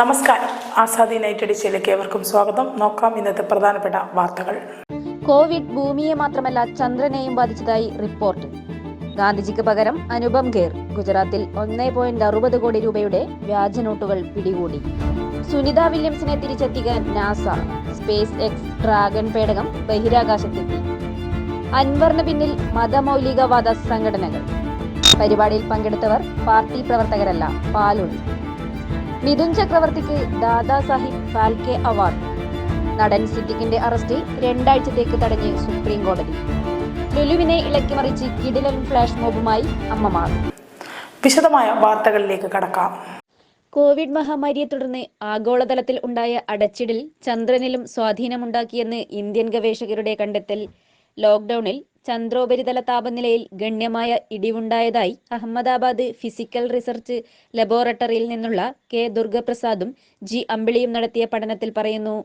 നമസ്കാരം. ആസാദി നൈറ്റ് എഡിഷയിലേക്ക് ഏവർക്കും സ്വാഗതം. നോക്കാം ഇന്നത്തെ പ്രധാനപ്പെട്ട വാർത്തകൾ. കോവിഡ് ഭൂമിയെ മാത്രമല്ല ചന്ദ്രനെയും ബാധിച്ചതായി റിപ്പോർട്ട്. ഗാന്ധിജിക്ക് പകരം അനുപം ഖേർ ഗുജറാത്തിൽ ഒന്നേ പോയിന്റ് അറുപത് കോടി രൂപയുടെ വ്യാജ നോട്ടുകൾ പിടികൂടി. സുനിത വില്യംസിനെ തിരിച്ചെത്തിക്കാൻ നാസ സ്പേസ് എക്സ് ഡ്രാഗൺ പേടകം ബഹിരാകാശത്തെത്തി. അൻവറിന് പിന്നിൽ മതമൗലികവാദ സംഘടനകൾ. പരിപാടിയിൽ പങ്കെടുത്തവർ പാർട്ടി പ്രവർത്തകരല്ല പാലുള്ളി മിഥുൻ ചക്രവർത്തിക്ക് ദാദാസാഹിബ് ഫാൽക്കെ അവാർഡ്. നടൻ സിദ്ദിഖിന്റെ അറസ്റ്റിൽ രണ്ടാഴ്ചത്തേക്ക് തടഞ്ഞ് സുപ്രീം കോടതി. ലുലുവിനെ ഇളക്കിമറിച്ച് കിടിലൻ ഫ്ലാഷ് മോബുമായി അമ്മമാർ. വിശദമായ വാർത്തകളിലേക്ക് കടക്കാം. കോവിഡ് മഹാമാരിയെ തുടർന്ന് ആഗോളതലത്തിൽ ഉണ്ടായ അടച്ചിടിൽ ചന്ദ്രനിലും സ്വാധീനമുണ്ടാക്കിയെന്ന് ഇന്ത്യൻ ഗവേഷകരുടെ കണ്ടെത്തൽ. ലോക്ക്ഡൌണിൽ ചന്ദ്രോപരിതല താപനിലയിൽ ഗണ്യമായ ഇടിവുണ്ടായതായി അഹമ്മദാബാദ് ഫിസിക്കൽ റിസർച്ച് ലബോറട്ടറിയിൽ നിന്നുള്ള കെ ദുർഗപ്രസാദും ജി അമ്പിളിയും നടത്തിയ പഠനത്തിൽ പറയുന്നു.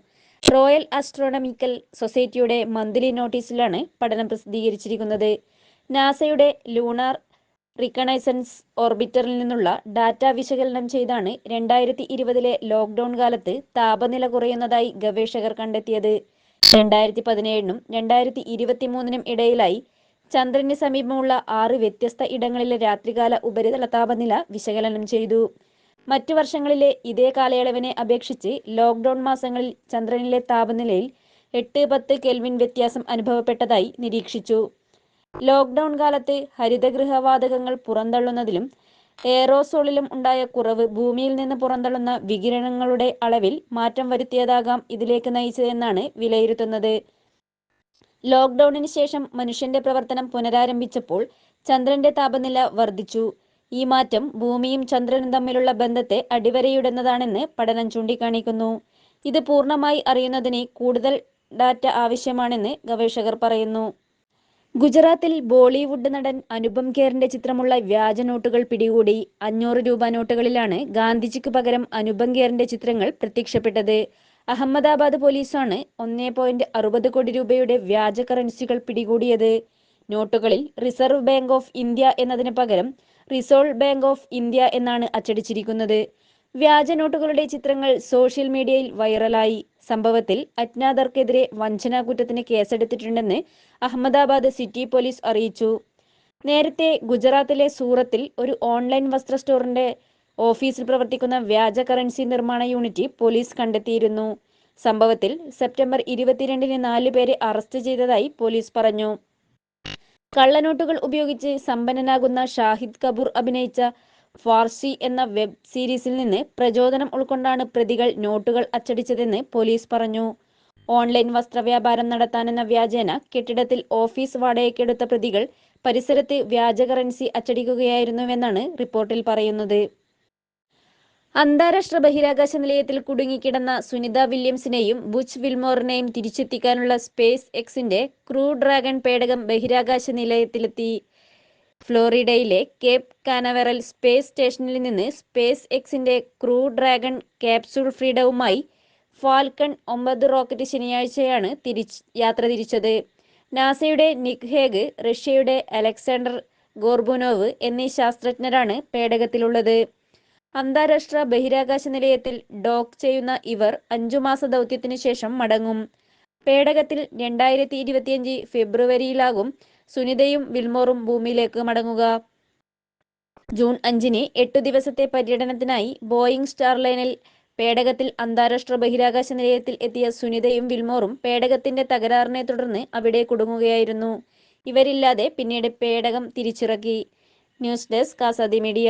റോയൽ ആസ്ട്രോണമിക്കൽ സൊസൈറ്റിയുടെ മന്ത്ലി നോട്ടീസിലാണ് പഠനം പ്രസിദ്ധീകരിച്ചിരിക്കുന്നത്. നാസയുടെ ലൂണാർ റിക്കണൈസൻസ് ഓർബിറ്ററിൽ നിന്നുള്ള ഡാറ്റ വിശകലനം ചെയ്താണ് രണ്ടായിരത്തി ഇരുപതിലെ ലോക്ക്ഡൌൺ കാലത്ത് താപനില കുറയുന്നതായി ഗവേഷകർ കണ്ടെത്തിയത്. രണ്ടായിരത്തി പതിനേഴിനും രണ്ടായിരത്തി ഇരുപത്തിമൂന്നിനും ഇടയിലായി ചന്ദ്രന് സമീപമുള്ള ആറ് വ്യത്യസ്ത ഇടങ്ങളിലെ രാത്രികാല ഉപരിതല താപനില വിശകലനം ചെയ്തു. മറ്റു വർഷങ്ങളിലെ ഇതേ കാലയളവിനെ അപേക്ഷിച്ച് ലോക്ക്ഡൌൺ മാസങ്ങളിൽ ചന്ദ്രനിലെ താപനിലയിൽ എട്ട് പത്ത് കെൽവിൻ വ്യത്യാസം അനുഭവപ്പെട്ടതായി നിരീക്ഷിച്ചു. ലോക്ക്ഡൌൺ കാലത്ത് ഹരിതഗൃഹവാതകങ്ങൾ പുറന്തള്ളുന്നതിലും എയറോസോളിലും ഉണ്ടായ കുറവ് ഭൂമിയിൽ നിന്ന് പുറന്തള്ളുന്ന വികിരണങ്ങളുടെ അളവിൽ മാറ്റം വരുത്തിയതാകാം ഇതിലേക്ക് നയിച്ചതെന്നാണ് വിലയിരുത്തുന്നത്. ലോക്ക്ഡൌണിന് ശേഷം മനുഷ്യന്റെ പ്രവർത്തനം പുനരാരംഭിച്ചപ്പോൾ ചന്ദ്രന്റെ താപനില വർദ്ധിച്ചു. ഈ മാറ്റം ഭൂമിയും ചന്ദ്രനും തമ്മിലുള്ള ബന്ധത്തെ അടിവരയിടുന്നതാണെന്ന് പഠനം ചൂണ്ടിക്കാണിക്കുന്നു. ഇത് പൂർണമായി അറിയുന്നതിന് കൂടുതൽ ഡാറ്റ ആവശ്യമാണെന്ന് ഗവേഷകർ പറയുന്നു. ഗുജറാത്തിൽ ബോളിവുഡ് നടൻ അനുപം ഖേറിന്റെ ചിത്രമുള്ള വ്യാജ നോട്ടുകൾ പിടികൂടി. അഞ്ഞൂറ് രൂപ നോട്ടുകളിലാണ് ഗാന്ധിജിക്ക് പകരം അനുപം ഖേറിന്റെ ചിത്രങ്ങൾ പ്രത്യക്ഷപ്പെട്ടത്. അഹമ്മദാബാദ് പോലീസാണ് ഒന്നേ പോയിന്റ് അറുപത് കോടി രൂപയുടെ വ്യാജ കറൻസികൾ പിടികൂടിയത്. നോട്ടുകളിൽ റിസർവ് ബാങ്ക് ഓഫ് ഇന്ത്യ എന്നതിന് പകരം റിസോൾവ് ബാങ്ക് ഓഫ് ഇന്ത്യ എന്നാണ് അച്ചടിച്ചിരിക്കുന്നത്. വ്യാജ നോട്ടുകളുടെ ചിത്രങ്ങൾ സോഷ്യൽ മീഡിയയിൽ വൈറലായി. സംഭവത്തിൽ അജ്ഞാതർക്കെതിരെ വഞ്ചനാ കുറ്റത്തിന് കേസെടുത്തിട്ടുണ്ടെന്ന് അഹമ്മദാബാദ് സിറ്റി പോലീസ് അറിയിച്ചു. നേരത്തെ ഗുജറാത്തിലെ സൂറത്തിൽ ഒരു ഓൺലൈൻ വസ്ത്ര സ്റ്റോറിന്റെ ഓഫീസിൽ പ്രവർത്തിക്കുന്ന വ്യാജ കറൻസി നിർമ്മാണ യൂണിറ്റ് പോലീസ് കണ്ടെത്തിയിരുന്നു. സംഭവത്തിൽ സെപ്റ്റംബർ ഇരുപത്തിരണ്ടിന് നാല് പേരെ അറസ്റ്റ് ചെയ്തതായി പോലീസ് പറഞ്ഞു. കള്ളനോട്ടുകൾ ഉപയോഗിച്ച് സമ്പന്നനാകുന്ന ഷാഹിദ് കപൂർ അഭിനയിച്ച ഫാർസി എന്ന വെബ് സീരീസിൽ നിന്ന് പ്രചോദനം ഉൾക്കൊണ്ടാണ് പ്രതികൾ നോട്ടുകൾ അച്ചടിച്ചതെന്ന് പോലീസ് പറഞ്ഞു. ഓൺലൈൻ വസ്ത്രവ്യാപാരം നടത്താനെന്ന വ്യാജേന കെട്ടിടത്തിൽ ഓഫീസ് വാടകയ്ക്കെടുത്ത പ്രതികൾ പരിസരത്ത് വ്യാജ കറൻസി അച്ചടിക്കുകയായിരുന്നുവെന്നാണ് റിപ്പോർട്ടിൽ പറയുന്നത്. അന്താരാഷ്ട്ര ബഹിരാകാശ നിലയത്തിൽ കുടുങ്ങിക്കിടന്ന സുനിത വില്യംസിനെയും ബുച്ച് വിൽമോറിനെയും തിരിച്ചെത്തിക്കാനുള്ള സ്പേസ് എക്സിന്റെ ക്രൂ ഡ്രാഗൺ പേടകം ബഹിരാകാശ നിലയത്തിലെത്തി. ഫ്ലോറിഡയിലെ കേപ്പ് കാനവറൽ സ്പേസ് സ്റ്റേഷനിൽ നിന്ന് സ്പേസ് എക്സിന്റെ ക്രൂ ഡ്രാഗൺ ക്യാപ്സൂൾ ഫ്രീഡവുമായി ഫാൽക്കൺ ഒമ്പത് റോക്കറ്റ് ശനിയാഴ്ചയാണ് തിരിച്ച് യാത്ര തിരിച്ചത്. നാസയുടെ നിക് ഹേഗ് റഷ്യയുടെ അലക്സാണ്ടർ ഗോർബുനോവ് എന്നീ ശാസ്ത്രജ്ഞരാണ് പേടകത്തിലുള്ളത്. അന്താരാഷ്ട്ര ബഹിരാകാശ നിലയത്തിൽ ഡോക്ക് ചെയ്യുന്ന ഇവർ അഞ്ചു മാസ ദൗത്യത്തിനു ശേഷം മടങ്ങും. പേടകത്തിൽ രണ്ടായിരത്തി ഇരുപത്തിയഞ്ച് ഫെബ്രുവരിയിലാകും സുനിതയും വിൽമോറും ഭൂമിയിലേക്ക് മടങ്ങുക. ജൂൺ അഞ്ചിന് എട്ടു ദിവസത്തെ പര്യടനത്തിനായി ബോയിങ് സ്റ്റാർ ലൈനിൽ പേടകത്തിൽ അന്താരാഷ്ട്ര ബഹിരാകാശ നിലയത്തിൽ എത്തിയ സുനിതയും വിൽമോറും പേടകത്തിന്റെ തകരാറിനെ തുടർന്ന് അവിടെ കുടുങ്ങുകയായിരുന്നു. ഇവരില്ലാതെ പിന്നീട് പേടകം തിരിച്ചിറക്കി. News desk Azadi media.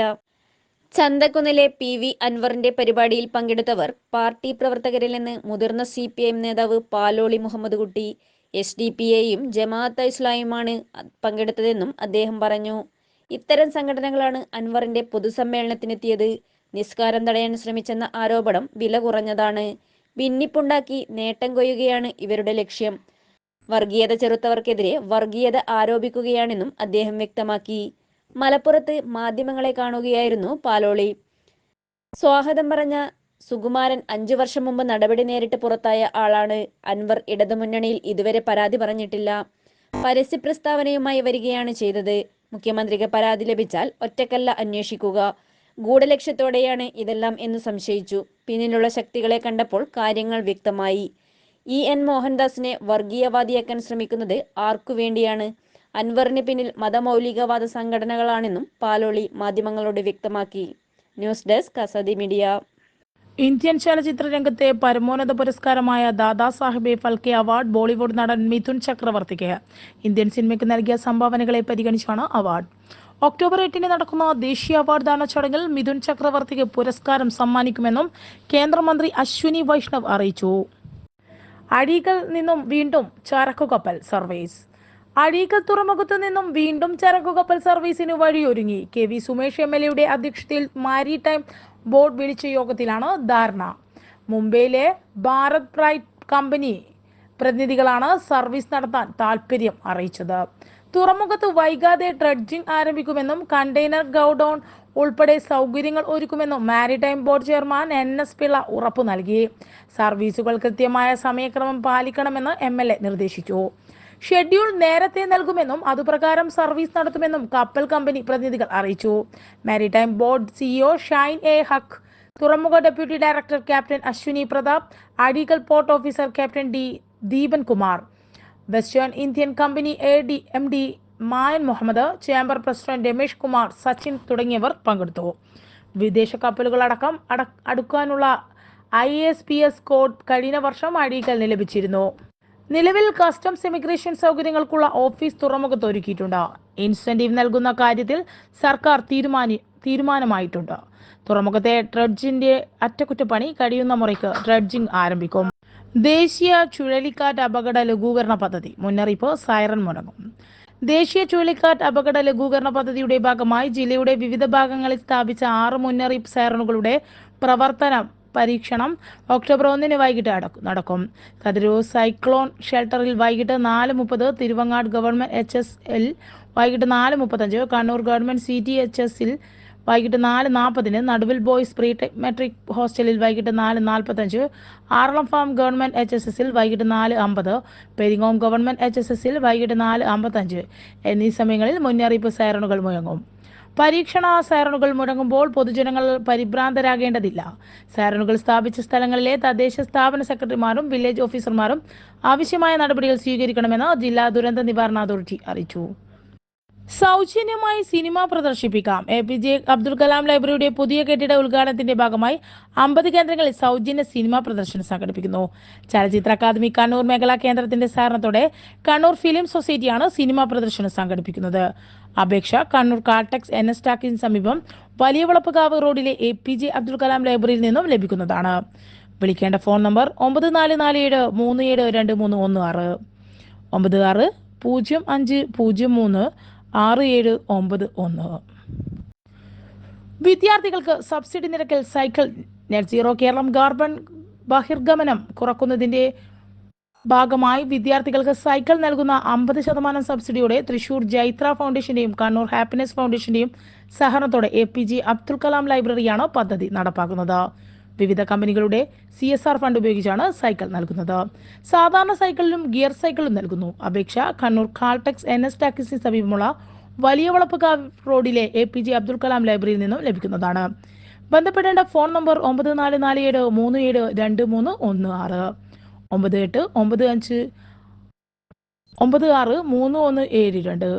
ചന്തക്കുന്നിലെ P V അൻവറിന്റെ പരിപാടിയിൽ പങ്കെടുത്തവർ പാർട്ടി പ്രവർത്തകരിൽ നിന്ന് മുതിർന്ന സി നേതാവ് പാലോളി മുഹമ്മദ് കുട്ടി. എസ് ഡി പി എയും ജമാഅത്ത് ഇസ്ലാമിയുമാണ് പങ്കെടുത്തതെന്നും അദ്ദേഹം പറഞ്ഞു. ഇത്തരം സംഘടനകളാണ് അൻവറിന്റെ പൊതുസമ്മേളനത്തിനെത്തിയത്. നിസ്കാരം തടയാൻ ശ്രമിച്ചെന്ന ആരോപണം വില കുറഞ്ഞതാണ്. ഭിന്നിപ്പുണ്ടാക്കി നേട്ടം കൊയ്യുകയാണ് ഇവരുടെ ലക്ഷ്യം. വർഗീയത ചെറുത്തവർക്കെതിരെ വർഗീയത ആരോപിക്കുകയാണെന്നും അദ്ദേഹം വ്യക്തമാക്കി. മലപ്പുറത്ത് മാധ്യമങ്ങളെ കാണുകയായിരുന്നു പാലോളി. സ്വാഗതം പറഞ്ഞ സുകുമാരൻ അഞ്ചു വർഷം മുമ്പ് നടപടി നേരിട്ട് പുറത്തായ ആളാണ്. അൻവർ ഇടതുമുന്നണിയിൽ ഇതുവരെ പരാതി പറഞ്ഞിട്ടില്ല. പരസ്യ പ്രസ്താവനയുമായി വരികയാണ് ചെയ്തത്. മുഖ്യമന്ത്രിക്ക് പരാതി ലഭിച്ചാൽ ഒറ്റക്കല്ല അന്വേഷിക്കുക. ഗൂഢലക്ഷ്യത്തോടെയാണ് ഇതെല്ലാം എന്ന് സംശയിച്ചു. പിന്നിലുള്ള ശക്തികളെ കണ്ടപ്പോൾ കാര്യങ്ങൾ വ്യക്തമായി. ഇ. എൻ. മോഹൻദാസിനെ വർഗീയവാദിയാക്കാൻ ശ്രമിക്കുന്നത് ആർക്കു വേണ്ടിയാണ്? അൻവറിന് പിന്നിൽ മതമൗലികവാദ സംഘടനകളാണെന്നും പാലോളി മാധ്യമങ്ങളോട് വ്യക്തമാക്കി. News desk Asadi media. Indian ചലച്ചിത്ര രംഗത്തെ പരമോന്നത പുരസ്കാരമായ ദാദാ സാഹിബെ ഫൽക്കെ അവാർഡ് ബോളിവുഡ് നടൻ മിഥുൻ ചക്രവർത്തിക്ക്. ഇന്ത്യൻ സിനിമയ്ക്ക് നൽകിയ സംഭാവനകളെ പരിഗണിച്ചാണ് അവാർഡ്. ഒക്ടോബർ എട്ടിന് നടക്കുന്ന ദേശീയ അവാർഡ് ദാന ചടങ്ങിൽ മിഥുൻ ചക്രവർത്തിക്ക് പുരസ്കാരം സമ്മാനിക്കുമെന്നും കേന്ദ്രമന്ത്രി അശ്വിനി വൈഷ്ണവ് അറിയിച്ചു. അഴീക്കൽ നിന്നും വീണ്ടും ചരക്കുകപ്പൽ സർവീസ്. അഴീക്കൽ തുറമുഖത്ത് നിന്നും വീണ്ടും ചരക്കുകപ്പൽ സർവീസിന് വഴിയൊരുങ്ങി. K V Sumesh M L എയുടെ അധ്യക്ഷതയിൽ മാരിടൈം ബോർഡ് വിളിച്ച യോഗത്തിലാണ് ധാരണ. മുംബൈയിലെ ഭാരത് പ്രൈറ്റ് കമ്പനി പ്രതിനിധികളാണ് സർവീസ് നടത്താൻ താൽപ്പര്യം അറിയിച്ചത്. തുറമുഖത്ത് വൈകാതെ ഡ്രഡ്ജിംഗ് ആരംഭിക്കുമെന്നും കണ്ടെയ്നർ ഗൗഡൌൺ ഉൾപ്പെടെ സൗകര്യങ്ങൾ ഒരുക്കുമെന്നും maritime board chairman N S Pillai ഉറപ്പു നൽകി. സർവീസുകൾ കൃത്യമായ സമയക്രമം പാലിക്കണമെന്ന് എ നിർദ്ദേശിച്ചു. ഷെഡ്യൂൾ നേരത്തെ നൽകുമെന്നും അതുപ്രകാരം സർവീസ് നടത്തുമെന്നും കപ്പൽ കമ്പനി പ്രതിനിധികൾ അറിയിച്ചു. Maritime board CEO Shine A Haq തുറമുഖ deputy director captain Ashwini Pratap additional port officer captain D Deepan Kumar western Indian company A D M D Mayan Muhammad chamber president Ramesh Kumar Sachin തുടങ്ങിയവർ പങ്കെടുത്തു. വിദേശ കപ്പലുകൾ അടക്കം അടക്കാനുള്ള I S P S code കഴിഞ്ഞ വർഷം അഴീക്കലിന് ലഭിച്ചിരുന്നു. നിലവിൽ customs immigration സൗകര്യങ്ങൾക്കുള്ള office തുറമുഖത്ത് ഒരുക്കിയിട്ടുണ്ട്. ഇൻസെന്റീവ് നൽകുന്ന കാര്യത്തിൽ സർക്കാർ തീരുമാനി തീരുമാനമായിട്ടുണ്ട്. തുറമുഖത്തെ ഡ്രഡ്ജിന്റെ അറ്റകുറ്റപ്പണി കഴിയുന്ന മുറയ്ക്ക് ഡ്രഡ്ജിംഗ് ആരംഭിക്കും. ദേശീയ ചുഴലിക്കാറ്റ് അപകട ലഘൂകരണ പദ്ധതി മുന്നറിയിപ്പ് സൈറൻ മുടങ്ങും ദേശീയ ചുഴലിക്കാറ്റ് അപകട ലഘൂകരണ പദ്ധതിയുടെ ഭാഗമായി ജില്ലയുടെ വിവിധ ഭാഗങ്ങളിൽ സ്ഥാപിച്ച ആറ് മുന്നറിയിപ്പ് സൈറണുകളുടെ പ്രവർത്തനം പരീക്ഷണം ഒക്ടോബർ ഒന്നിന് വൈകിട്ട് നടക്കും. കതിരൂർ സൈക്ലോൺ ഷെൽട്ടറിൽ വൈകിട്ട് നാല് മുപ്പത് Thiruvangad government H S L വൈകിട്ട് നാല് മുപ്പത്തഞ്ച് Kannur government C T H എസിൽ വൈകിട്ട് നാല് നാൽപ്പതിന് നടുവിൽ ബോയ്സ് പ്രീ മെട്രിക് ഹോസ്റ്റലിൽ വൈകിട്ട് നാല് നാൽപ്പത്തഞ്ച് Aralam farm government H S എസിൽ വൈകിട്ട് നാല് അമ്പത് പെരിങ്ങോം ഗവൺമെന്റ് എച്ച് എസ് എസിൽ വൈകിട്ട് നാല് അമ്പത്തഞ്ച് എന്നീ സമയങ്ങളിൽ മുന്നറിയിപ്പ് സൈറണുകൾ മുഴങ്ങും. പരീക്ഷണ സൈറണുകൾ മുടങ്ങുമ്പോൾ പൊതുജനങ്ങൾ പരിഭ്രാന്തരാകേണ്ടതില്ല. സൈറണുകൾ സ്ഥാപിച്ച സ്ഥലങ്ങളിലെ തദ്ദേശ സ്ഥാപന സെക്രട്ടറിമാരും വില്ലേജ് ഓഫീസർമാരും ആവശ്യമായ നടപടികൾ സ്വീകരിക്കണമെന്ന് ജില്ലാ ദുരന്ത നിവാരണ അതോറിറ്റി അറിയിച്ചു. സൗജന്യമായി cinema പ്രദർശിപ്പിക്കാം. A P J Abdul Kalam ലൈബ്രറിയുടെ പുതിയ കെട്ടിട ഉദ്ഘാടനത്തിന്റെ ഭാഗമായി അമ്പത് കേന്ദ്രങ്ങളിൽ സൗജന്യ സിനിമ പ്രദർശനം സംഘടിപ്പിക്കുന്നു. ചലച്ചിത്ര അക്കാദമി കണ്ണൂർ മേഖലാ കേന്ദ്രത്തിന്റെ സഹകരണത്തോടെ കണ്ണൂർ ഫിലിം സൊസൈറ്റിയാണ് സിനിമ പ്രദർശനം സംഘടിപ്പിക്കുന്നത്. അപേക്ഷ കണ്ണൂർ കാർടെക്സ് എൻ എസ് ടാക്കിന് സമീപം വലിയ വളപ്പുകാവ് റോഡിലെ A P J Abdul Kalam ലൈബ്രറിയിൽ നിന്നും ലഭിക്കുന്നതാണ്. വിളിക്കേണ്ട ഫോൺ നമ്പർ ഒമ്പത് നാല് നാല് ഏഴ് മൂന്ന് ഏഴ് രണ്ട് മൂന്ന് ഒന്ന് ആറ്. ഒമ്പത് ആറ് പൂജ്യം അഞ്ച് പൂജ്യം മൂന്ന് ആറ് ഏഴ് ഒമ്പത് ഒന്ന്. വിദ്യാർത്ഥികൾക്ക് സബ്സിഡി നിരക്കിൽ cycle net zero Keralam carbon ബഹിർഗമനം കുറക്കുന്നതിന്റെ ഭാഗമായി വിദ്യാർത്ഥികൾക്ക് സൈക്കിൾ നൽകുന്ന അമ്പത് ശതമാനം സബ്സിഡിയോടെ തൃശൂർ ജൈത്ര ഫൗണ്ടേഷന്റെയും കണ്ണൂർ ഹാപ്പിനെസ് ഫൗണ്ടേഷന്റെയും സഹകരണത്തോടെ എ പി അബ്ദുൽ കലാം ലൈബ്രറിയാണ് പദ്ധതി നടപ്പാക്കുന്നത്. വിവിധ കമ്പനികളുടെ സി എസ് ആർ ഫണ്ട് ഉപയോഗിച്ചാണ് സൈക്കിൾ നൽകുന്നത്. സാധാരണ സൈക്കിളിലും ഗിയർ സൈക്കിളും നൽകുന്നു. അപേക്ഷ കണ്ണൂർ കാൾടെക്സ് എൻ എസ് ടാക്കിസിന് സമീപമുള്ള വലിയ വളപ്പുകാവ് റോഡിലെ A P J Abdul Kalam ലൈബ്രറിയിൽ നിന്നും ലഭിക്കുന്നതാണ്. ബന്ധപ്പെടേണ്ട ഫോൺ നമ്പർ ഒമ്പത് നാല് നാല് ഏഴ് മൂന്ന് ഏഴ് രണ്ട് മൂന്ന് ഒന്ന് ആറ്. ഒമ്പത് എട്ട് ഒമ്പത് അഞ്ച് ഒമ്പത് ആറ് മൂന്ന് ഒന്ന് ഏഴ് രണ്ട്.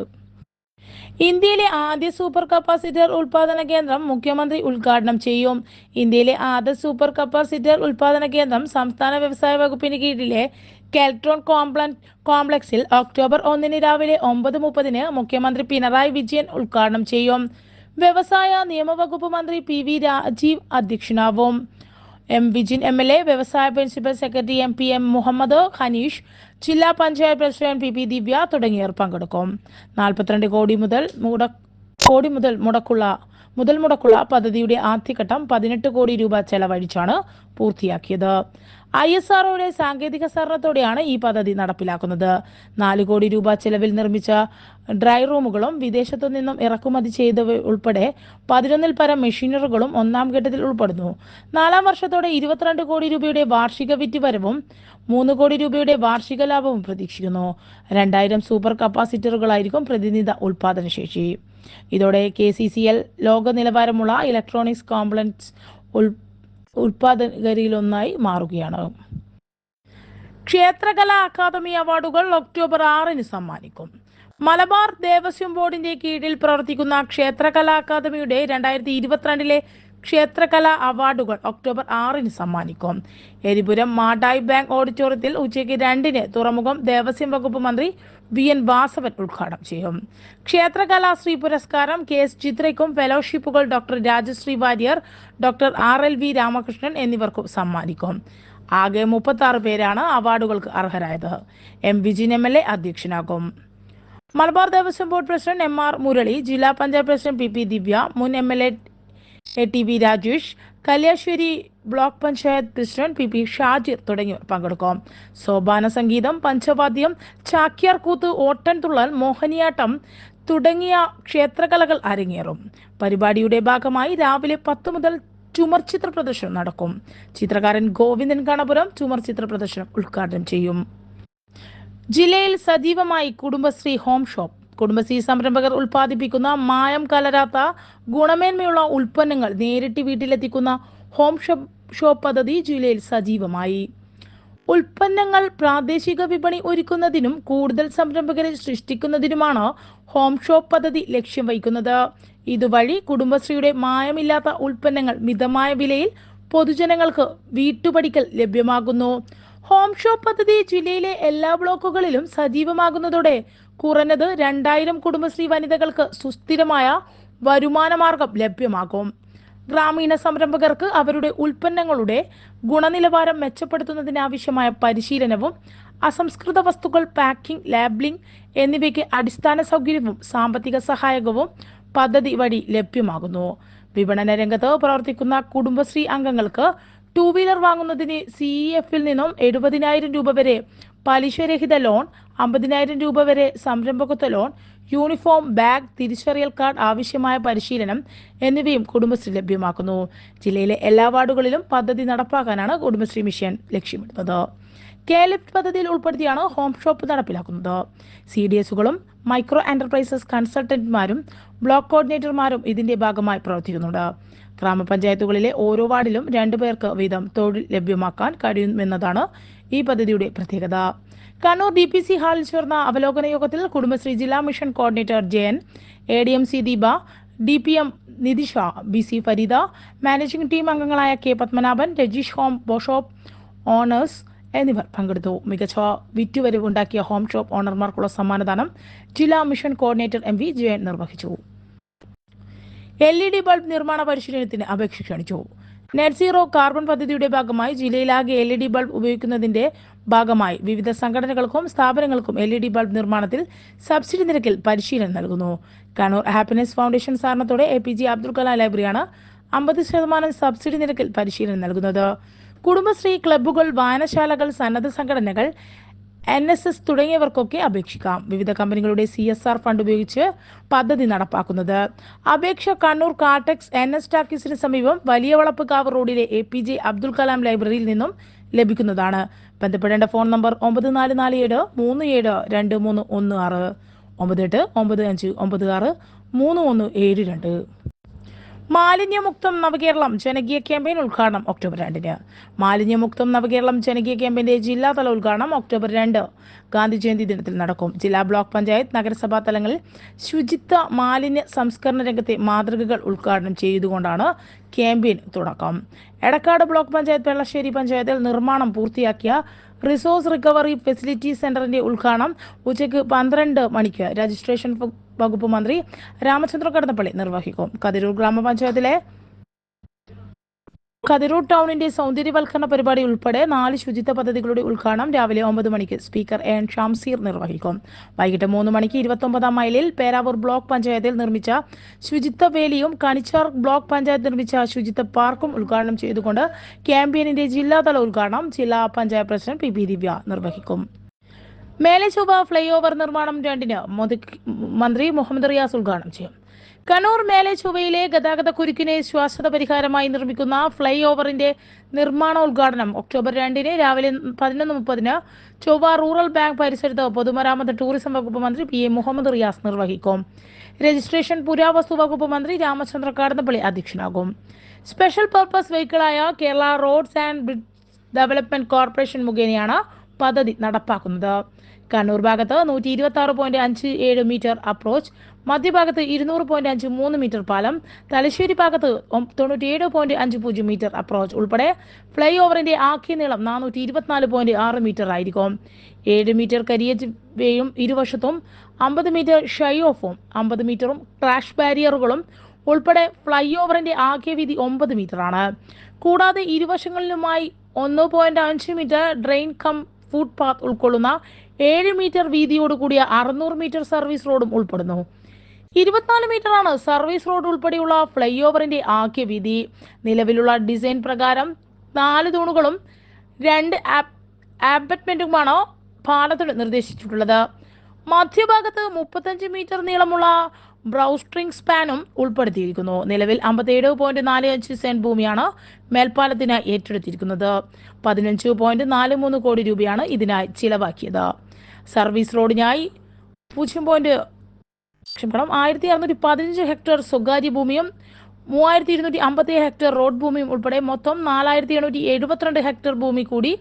ഇന്ത്യയിലെ ആദ്യ സൂപ്പർ കപ്പാസിറ്റർ ഉൽപാദന കേന്ദ്രം മുഖ്യമന്ത്രി ഉദ്ഘാടനം ചെയ്യും. ഇന്ത്യയിലെ ആദ്യ സൂപ്പർ കപ്പാസിറ്റർ ഉൽപാദന കേന്ദ്രം സംസ്ഥാന വ്യവസായ വകുപ്പിന് കീഴിലെ കെൽട്രോൺ കോംപ്ലൻ കോംപ്ലക്സിൽ ഒക്ടോബർ ഒന്നിന് രാവിലെ ഒമ്പത് മുപ്പതിന് മുഖ്യമന്ത്രി പിണറായി വിജയൻ ഉദ്ഘാടനം ചെയ്യും. വ്യവസായ നിയമവകുപ്പ് മന്ത്രി P V Rajeev അധ്യക്ഷനാവും. M Vijin M L A വ്യവസായ principal secretary M P M Muhammad Haneesh ജില്ലാ panchayat president P P Divya തുടങ്ങിയവർ പങ്കെടുക്കും. നാൽപ്പത്തിരണ്ട് കോടി മുതൽ കോടി മുതൽ മുടക്കുള്ള മുതൽ മുടക്കുള്ള പദ്ധതിയുടെ ആദ്യഘട്ടം പതിനെട്ട് കോടി രൂപ ചെലവഴിച്ചാണ് പൂർത്തിയാക്കിയത്. ഐ എസ് ആർഒയുടെ സാങ്കേതിക സഹകരണത്തോടെയാണ് ഈ പദ്ധതി നടപ്പിലാക്കുന്നത്. നാല് കോടി രൂപ ചെലവിൽ നിർമ്മിച്ച ഡ്രൈ റൂമുകളും വിദേശത്തു നിന്നും ഇറക്കുമതി ചെയ്തവ ഉൾപ്പെടെ പതിനൊന്നിൽ പരം മെഷീനറുകളും ഒന്നാം ഘട്ടത്തിൽ ഉൾപ്പെടുന്നു. നാലാം വർഷത്തോടെ ഇരുപത്തിരണ്ട് കോടി രൂപയുടെ വാർഷിക വിറ്റുവരവും മൂന്ന് കോടി രൂപയുടെ വാർഷിക ലാഭവും പ്രതീക്ഷിക്കുന്നു. രണ്ടായിരം സൂപ്പർ കപ്പാസിറ്ററുകളായിരിക്കും പ്രതിനിധ ഉൽപാദനശേഷി ഇതോടെ കെ സി സി എൽ ലോക നിലവാരമുള്ള ഇലക്ട്രോണിക്സ് കോംപ്ലക്സ് ഉൽ ഉൽപാദകരിലൊന്നായി മാറുകയാണ്. ക്ഷേത്രകലാ അക്കാദമി അവാർഡുകൾ ഒക്ടോബർ ആറിന് സമ്മാനിക്കും. മലബാർ ദേവസ്വം ബോർഡിന്റെ കീഴിൽ പ്രവർത്തിക്കുന്ന ക്ഷേത്രകലാ അക്കാദമിയുടെ രണ്ടായിരത്തി ഇരുപത്തിരണ്ടിലെ ക്ഷേത്രകലാ അവാർഡുകൾ ഒക്ടോബർ ആറിന് സമ്മാനിക്കും. എരിപുരം മാടായി ബാങ്ക് ഓഡിറ്റോറിയത്തിൽ ഉച്ചയ്ക്ക് രണ്ടിന് തുറമുഖം ദേവസ്വം വകുപ്പ് മന്ത്രി വി എൻ വാസവൻ ഉദ്ഘാടനം ചെയ്യും. ക്ഷേത്രകലാശ്രീ പുരസ്കാരം കെ എസ് ചിത്രയ്ക്കും ഫെലോഷിപ്പുകൾ doctor Rajashree Warrier doctor R L V Ramakrishnan എന്നിവർക്കും സമ്മാനിക്കും. ആകെ മുപ്പത്തി ആറ് പേരാണ് അവാർഡുകൾക്ക് അർഹരായത്. M Vijin M L A അധ്യക്ഷനാകും. Malabar Devaswom board president M R Murali ജില്ലാ panchayat president P P Divya മുൻ M L A A T V Rajesh Kalliasseri block panchayat president P P Shajir തുടങ്ങിയവർ പങ്കെടുക്കും. സോപാന സംഗീതം പഞ്ചവാദ്യം ചാക്യാർ കൂത്ത് ഓട്ടൻതുള്ളൽ മോഹിനിയാട്ടം തുടങ്ങിയ ക്ഷേത്രകലകൾ അരങ്ങേറും. പരിപാടിയുടെ ഭാഗമായി രാവിലെ പത്ത് മുതൽ ചുമർ ചിത്ര പ്രദർശനം നടക്കും. ചിത്രകാരൻ ഗോവിന്ദൻ കണപുരം ചുമർ ചിത്ര പ്രദർശനം ഉദ്ഘാടനം ചെയ്യും. ജില്ലയിൽ സജീവമായി കുടുംബശ്രീ ഹോം ഷോപ്പ് കുടുംബശ്രീ സംരംഭകർ ഉൽപ്പാദിപ്പിക്കുന്ന മായം കലരാത്ത ഗുണമേന്മയുള്ള ഉൽപ്പന്നങ്ങൾ നേരിട്ട് വീട്ടിലെത്തിക്കുന്ന ഹോം ഷോപ്പ് പദ്ധതി ജില്ലയിൽ സജീവമായി. ഉൽപ്പന്നങ്ങൾ പ്രാദേശിക വിപണി ഒരുക്കുന്നതിനും കൂടുതൽ സംരംഭകരെ സൃഷ്ടിക്കുന്നതിനുമാണ് ഹോം ഷോപ്പ് പദ്ധതി ലക്ഷ്യം വയ്ക്കുന്നത് ഇതുവഴി കുടുംബശ്രീയുടെ മായമില്ലാത്ത ഉൽപ്പന്നങ്ങൾ മിതമായ വിലയിൽ പൊതുജനങ്ങൾക്ക് വീട്ടുപടിക്കൽ ലഭ്യമാകുന്നു. ഹോം ഷോപ്പ് പദ്ധതി ജില്ലയിലെ എല്ലാ ബ്ലോക്കുകളിലും സജീവമാകുന്നതോടെ കുറഞ്ഞത് രണ്ടായിരം കുടുംബശ്രീ വനിതകൾക്ക് സുസ്ഥിരമായ വരുമാന മാർഗം ലഭ്യമാകും. ഗ്രാമീണ സംരംഭകർക്ക് അവരുടെ ഉൽപ്പന്നങ്ങളുടെ ഗുണനിലവാരം മെച്ചപ്പെടുത്തുന്നതിനാവശ്യമായ പരിശീലനവും അസംസ്കൃത വസ്തുക്കൾ പാക്കിംഗ് ലാബ്ലിംഗ് എന്നിവയ്ക്ക് അടിസ്ഥാന സൗകര്യവും സാമ്പത്തിക സഹായകവും പദ്ധതി വഴി ലഭ്യമാകുന്നു. വിപണന രംഗത്ത് പ്രവർത്തിക്കുന്ന കുടുംബശ്രീ അംഗങ്ങൾക്ക് ടൂ വീലർ വാങ്ങുന്നതിന് സി എഫിൽ നിന്നും എഴുപതിനായിരം രൂപ വരെ പലിശരഹിത ലോൺ അമ്പതിനായിരം രൂപ വരെ സംരംഭകത്വ ലോൺ യൂണിഫോം ബാഗ് തിരിച്ചറിയൽ കാർഡ് ആവശ്യമായ പരിശീലനം എന്നിവയും കുടുംബശ്രീ ലഭ്യമാക്കുന്നു. ജില്ലയിലെ എല്ലാ വാർഡുകളിലും പദ്ധതി നടപ്പാക്കാനാണ് കുടുംബശ്രീ മിഷൻ ലക്ഷ്യമിടുന്നത്. കെ ലിഫ്റ്റ് പദ്ധതിയിൽ ഉൾപ്പെടുത്തിയാണ് ഹോം ഷോപ്പ് നടപ്പിലാക്കുന്നത്. സി ഡി എസുകളും മൈക്രോ എന്റർപ്രൈസസ് കൺസൾട്ടന്റുമാരും ബ്ലോക്ക് കോർഡിനേറ്റർമാരും ഇതിന്റെ ഭാഗമായി പ്രവർത്തിക്കുന്നുണ്ട്. ഗ്രാമപഞ്ചായത്തുകളിലെ ഓരോ വാർഡിലും രണ്ടു പേർക്ക് വീതം തൊഴിൽ ലഭ്യമാക്കാൻ കഴിയുമെന്നതാണ് ഈ പദ്ധതിയുടെ പ്രത്യേകത. കണ്ണൂർ ഡി പി സി ഹാളിൽ ചേർന്ന അവലോകന യോഗത്തിൽ കുടുംബശ്രീ ജില്ലാ mission coordinator Jayan A D M C Deepa D P M Nithisha B C Fareeda managing team അംഗങ്ങളായ കെ പത്മനാഭൻ രജീഷ് ഹോം ബോഷോപ്പ് ഓണേഴ്സ് എന്നിവർ പങ്കെടുത്തു. മികച്ച വിറ്റുവരവ് ഉണ്ടാക്കിയ ഹോം ഷോപ്പ് ഓണർമാർക്കുള്ള സമ്മാനദാനം ജില്ലാ mission coordinator M V Jayan നിർവഹിച്ചു. എൽ ഇ ഡി ബൾബ് നിർമ്മാണ പരിശീലനത്തിന് അപേക്ഷ ക്ഷണിച്ചു. നെറ്റ് സീറോ കാർബൺ പദ്ധതിയുടെ ഭാഗമായി ജില്ലയിലാകെ എൽ ഇ ഡി ബൾബ് ഉപയോഗിക്കുന്നതിന്റെ ഭാഗമായി വിവിധ സംഘടനകൾക്കും സ്ഥാപനങ്ങൾക്കും എൽ ഇ ഡി ബൾബ് നിർമ്മാണത്തിൽ സബ്സിഡി നിരക്കിൽ പരിശീലനം നൽകുന്നു. Kannur happiness foundation സാറിനത്തോടെ A P J Abdul Kalam ലൈബ്രറിയാണ് അമ്പത് ശതമാനം സബ്സിഡി നിരക്കിൽ പരിശീലനം നൽകുന്നത്. കുടുംബശ്രീ ക്ലബ്ബുകൾ വായനശാലകൾ സന്നദ്ധ സംഘടനകൾ എൻ എസ് എസ് തുടങ്ങിയവർക്കൊക്കെ അപേക്ഷിക്കാം. വിവിധ കമ്പനികളുടെ സി എസ് ആർ ഫണ്ട് ഉപയോഗിച്ച് പദ്ധതി നടപ്പാക്കുന്നത്. അപേക്ഷ കണ്ണൂർ കാർടെക്സ് എൻ എസ് ടാക്കീസിന് സമീപം വലിയ വളപ്പുകാവ് റോഡിലെ A P J Abdul Kalam ലൈബ്രറിയിൽ നിന്നും ലഭിക്കുന്നതാണ്. ബന്ധപ്പെടേണ്ട ഫോൺ നമ്പർ ഒമ്പത് നാല് നാല് ഏഴ് മൂന്ന് ഏഴ് രണ്ട് മൂന്ന് ഒന്ന് ആറ്. ഒമ്പത് എട്ട് ഒമ്പത് അഞ്ച് ഒമ്പത് ആറ് മൂന്ന് ഒന്ന് ഏഴ് രണ്ട്. മാലിന്യമുക്തം നവകേരളം ജനകീയ ക്യാമ്പയിൻ ഉദ്ഘാടനം ഒക്ടോബർ രണ്ടിന്. മാലിന്യമുക്തം നവകേരളം ജനകീയ ക്യാമ്പയിന്റെ ജില്ലാതല ഉദ്ഘാടനം ഒക്ടോബർ രണ്ട്. ഗാന്ധി ജയന്തി ദിനത്തിൽ നടക്കും. ജില്ലാ ബ്ലോക്ക് പഞ്ചായത്ത് നഗരസഭാ തലങ്ങളിൽ ശുചിത്വ മാലിന്യ സംസ്കരണ രംഗത്തെ മാതൃകകൾ ഉദ്ഘാടനം ചെയ്തുകൊണ്ടാണ് ക്യാമ്പയിൻ തുടക്കം. എടക്കാട് ബ്ലോക്ക് പഞ്ചായത്ത് വെള്ളശ്ശേരി പഞ്ചായത്തിൽ നിർമ്മാണം പൂർത്തിയാക്കിയ റിസോഴ്സ് റിക്കവറി ഫെസിലിറ്റി സെന്ററിന്റെ ഉദ്ഘാടനം ഉച്ചയ്ക്ക് പന്ത്രണ്ട് മണിക്ക്. രജിസ്ട്രേഷൻ വകുപ്പ് മന്ത്രി രാമചന്ദ്ര കടന്നപ്പള്ളി നിർവഹിക്കും. കതിരൂർ ഗ്രാമപഞ്ചായത്തിലെ കതിരൂർ ടൗണിന്റെ സൗന്ദര്യവൽക്കരണ പരിപാടി ഉൾപ്പെടെ നാല് ശുചിത്വ പദ്ധതികളുടെ ഉദ്ഘാടനം രാവിലെ ഒമ്പത് മണിക്ക് സ്പീക്കർ എൻ ഷാംസീർ നിർവഹിക്കും. വൈകിട്ട് മൂന്ന് മണിക്ക് ഇരുപത്തൊമ്പതാം മൈലിൽ പേരാവൂർ ബ്ലോക്ക് പഞ്ചായത്തിൽ നിർമ്മിച്ച ശുചിത്വ വേലിയും കണിച്ചാർ ബ്ലോക്ക് പഞ്ചായത്ത് നിർമ്മിച്ച ശുചിത്വ പാർക്കും ഉദ്ഘാടനം ചെയ്തുകൊണ്ട് ക്യാമ്പയിനിന്റെ ജില്ലാതല ഉദ്ഘാടനം ജില്ലാ panchayat president P P Divya നിർവഹിക്കും. മേലെ ചൊവ്വ ഫ്ലൈ ഓവർ നിർമ്മാണം രണ്ടിന് മന്ത്രി മുഹമ്മദ് റിയാസ് ഉദ്ഘാടനം ചെയ്യും. കണ്ണൂർ മേലശോഭയിലെ ഗതാഗത കുരുക്കിന് ശ്വാസത പരിഹാരമായി നിർമ്മിക്കുന്ന ഫ്ലൈ ഓവറിന്റെ നിർമ്മാണോദ്ഘാടനം ഒക്ടോബർ രണ്ടിന് രാവിലെ പതിനൊന്ന് മുപ്പതിന് ചൊവ്വ റൂറൽ ബാങ്ക് പരിസരത്ത് പൊതുമരാമത്ത് ടൂറിസം വകുപ്പ് മന്ത്രി പി എ മുഹമ്മദ് റിയാസ് നിർവഹിക്കും. രജിസ്ട്രേഷൻ പുരാവസ്തു വകുപ്പ് മന്ത്രി രാമചന്ദ്ര കാടന്നപ്പള്ളി അധ്യക്ഷനാകും. Special purpose വെഹിക്കിളായ Kerala roads and bridge development corporation മുഖേനയാണ് പദ്ധതി നടപ്പാക്കുന്നത്. കണ്ണൂർ ഭാഗത്ത് നൂറ്റി ഇരുപത്തി ആറ് പോയിന്റ് അഞ്ച് ഏഴ് മീറ്റർ അപ്രോച്ച് മധ്യഭാഗത്ത് ഇരുന്നൂറ് പോയിന്റ് അഞ്ച് മൂന്ന് മീറ്റർ പാലം. തലശ്ശേരി ഭാഗത്ത് തൊണ്ണൂറ്റിയേഴ് പോയിന്റ് അഞ്ച് പൂജ്യം മീറ്റർ അപ്രോച്ച് ഉൾപ്പെടെ ഫ്ലൈ ഓവറിന്റെ ആകെ നീളം നാനൂറ്റി ഇരുപത്തിനാല് പോയിന്റ് ആറ് മീറ്റർ ആയിരിക്കും. ഏഴ് മീറ്റർ കരിയേജ് വേയും ഇരുവശത്തും അമ്പത് മീറ്റർ ഷൈ ഓഫും അമ്പത് മീറ്ററും ക്രാഷ് ബാരിയറുകളും ഉൾപ്പെടെ ഫ്ലൈ ഓവറിന്റെ ആകെ വീതി ഒമ്പത് മീറ്റർ ആണ്. കൂടാതെ ഇരുവശങ്ങളിലുമായി ഒന്ന് പോയിന്റ് അഞ്ച് മീറ്റർ ഡ്രെയിൻ കം ഫുട്പാത്ത് ഉൾക്കൊള്ളുന്ന ഏഴ് മീറ്റർ വീതിയോട് കൂടിയ അറുന്നൂറ് മീറ്റർ സർവീസ് റോഡും ഉൾപ്പെടുന്നു. ഇരുപത്തിനാല് ആണ് സർവീസ് റോഡ് ഉൾപ്പെടെയുള്ള ഫ്ലൈ ഓവറിന്റെ ആകെ വീതി. നിലവിലുള്ള ഡിസൈൻ പ്രകാരം നാല് തൂണുകളും രണ്ട് ആബറ്റ്മെന്റുമാണ് പാലത്തിന് നിർദ്ദേശിച്ചിട്ടുള്ളത്. മധ്യഭാഗത്ത് മുപ്പത്തഞ്ച് മീറ്റർ നീളമുള്ള ബ്രൗസ്ട്രിംഗ് സ്പാനും ഉൾപ്പെടുത്തിയിരിക്കുന്നു. നിലവിൽ അമ്പത്തിയേഴ് പോയിന്റ് നാല് അഞ്ച് സെന്റ് ഭൂമിയാണ് മേൽപ്പാലത്തിന് ഏറ്റെടുത്തിരിക്കുന്നത്. പതിനഞ്ച് പോയിന്റ് നാല് മൂന്ന് കോടി രൂപയാണ് ഇതിനായി ചിലവാക്കിയത്. സർവീസ് റോഡിനായി പൂജ്യം പോയിന്റ് ക്ഷമിക്കണം ആയിരത്തി അറുന്നൂറ്റി പതിനഞ്ച് ഹെക്ടർ സ്വകാര്യ ഭൂമിയും മൂവായിരത്തി ഇരുന്നൂറ്റി അമ്പത്തി ഹെക്ടർ റോഡ് ഭൂമിയും ഉൾപ്പെടെ മൊത്തം നാലായിരത്തി എണ്ണൂറ്റി എഴുപത്തിരണ്ട് ഹെക്ടർ ഭൂമി കൂടി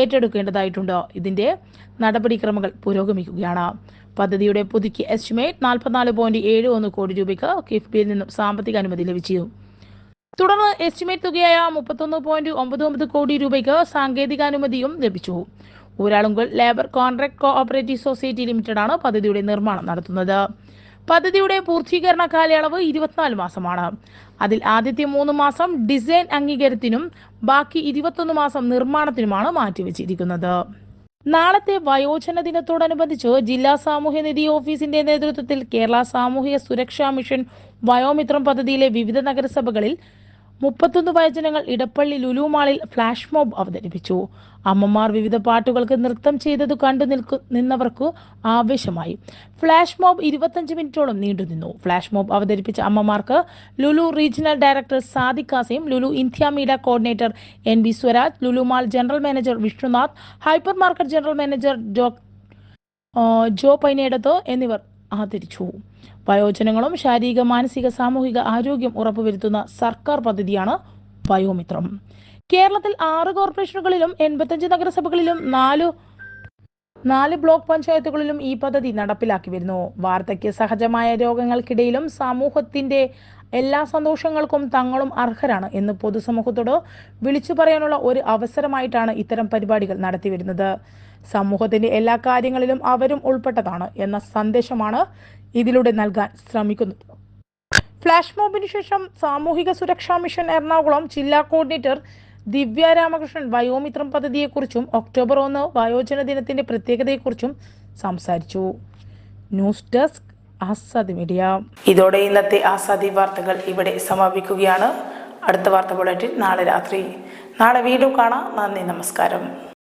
ഏറ്റെടുക്കേണ്ടതായിട്ടുണ്ട്. ഇതിന്റെ നടപടിക്രമങ്ങൾ പുരോഗമിക്കുകയാണ്. പദ്ധതിയുടെ പുതുക്കിയ എസ്റ്റിമേറ്റ് നാൽപ്പത്തിനാല് പോയിന്റ് ഏഴ് ഒന്ന് കോടി രൂപയ്ക്ക് കിഫ്ബിയിൽ നിന്നും സാമ്പത്തിക അനുമതി ലഭിച്ചു. തുടർന്ന് എസ്റ്റിമേറ്റ് തുകയായ മുപ്പത്തൊന്ന് പോയിന്റ് ഒമ്പത് ഒമ്പത് കോടി രൂപയ്ക്ക് സാങ്കേതികാനുമതിയും ലഭിച്ചു. Uralungal labour contract cooperative society ലിമിറ്റഡാണ് പദ്ധതിയുടെ നിർമ്മാണം നടത്തുന്നത്. പദ്ധതിയുടെ പൂർത്തീകരണ കാലയളവ് ഇരുപത്തിനാല് മാസമാണ്. അതിൽ ആദ്യത്തെ മൂന്ന് മാസം ഡിസൈൻ അംഗീകാരത്തിനും ബാക്കി ഇരുപത്തൊന്ന് മാസം നിർമ്മാണത്തിനുമാണ് മാറ്റിവെച്ചിരിക്കുന്നത്. നാളത്തെ വയോജന ദിനത്തോടനുബന്ധിച്ച് ജില്ലാ സാമൂഹ്യനിധി ഓഫീസിന്റെ നേതൃത്വത്തിൽ കേരള സാമൂഹ്യ സുരക്ഷാ മിഷൻ വയോമിത്രം പദ്ധതിയിലെ വിവിധ നഗരസഭകളിൽ മുപ്പത്തൊന്ന് വയജനങ്ങൾ ഇടപ്പള്ളി ലുലു മാളിൽ ഫ്ലാഷ് മോബ് അവതരിപ്പിച്ചു. അമ്മമാർ വിവിധ പാട്ടുകൾക്ക് നൃത്തം ചെയ്തത് കണ്ടു നിൽക്കു നിന്നവർക്ക് ആവേശമായി. ഫ്ലാഷ് മോബ് ഇരുപത്തഞ്ച് മിനിറ്റോളം നീണ്ടു നിന്നു. ഫ്ലാഷ് മോബ് അവതരിപ്പിച്ച അമ്മമാർക്ക് Lulu regional director Sadiq Kasim Lulu India media coordinator N B Swaraj Lulu mall general manager Vishnunath hypermarket general manager Jo Jo Painedath എന്നിവർ ആദരിച്ചു. വയോജനങ്ങളും ശാരീരിക മാനസിക സാമൂഹിക ആരോഗ്യം ഉറപ്പുവരുത്തുന്ന സർക്കാർ പദ്ധതിയാണ് വയോമിത്രം. കേരളത്തിൽ ആറ് കോർപ്പറേഷനുകളിലും എൺപത്തഞ്ച് നഗരസഭകളിലും നാലു നാല് ബ്ലോക്ക് പഞ്ചായത്തുകളിലും ഈ പദ്ധതി നടപ്പിലാക്കി വരുന്നു. വാർദ്ധക്യ സഹജമായ രോഗങ്ങൾക്കിടയിലും സമൂഹത്തിന്റെ എല്ലാ സന്തോഷങ്ങൾക്കും തങ്ങളും അർഹരാണ് എന്ന് പൊതുസമൂഹത്തോട് വിളിച്ചു പറയാനുള്ള ഒരു അവസരമായിട്ടാണ് ഇത്തരം പരിപാടികൾ നടത്തിവരുന്നത് സമൂഹത്തിന്റെ എല്ലാ കാര്യങ്ങളിലും അവരും ഉൾപ്പെട്ടതാണ് എന്ന സന്ദേശമാണ് ഇതിലൂടെ നൽകാൻ ശ്രമിക്കുന്നത് ഫ്ലാഷ് മോബിന് ശേഷം സാമൂഹിക സുരക്ഷാ മിഷൻ എറണാകുളം ജില്ലാ കോർഡിനേറ്റർ ദിവ്യ രാമകൃഷ്ണൻ വയോമിത്രം പദ്ധതിയെക്കുറിച്ചും ഒക്ടോബർ ഒന്ന് വയോജന ദിനത്തിന്റെ പ്രത്യേകതയെക്കുറിച്ചും സംസാരിച്ചു. News desk Azadi media. ഇതോടെ ഇന്നത്തെ ആസാദി വാർത്തകൾ ഇവിടെ സമാപിക്കുകയാണ്. അടുത്ത വാർത്ത ബുള്ളറ്റിൻ നാളെ രാത്രി. നാളെ വീണ്ടും കാണാം. നന്ദി നമസ്കാരം.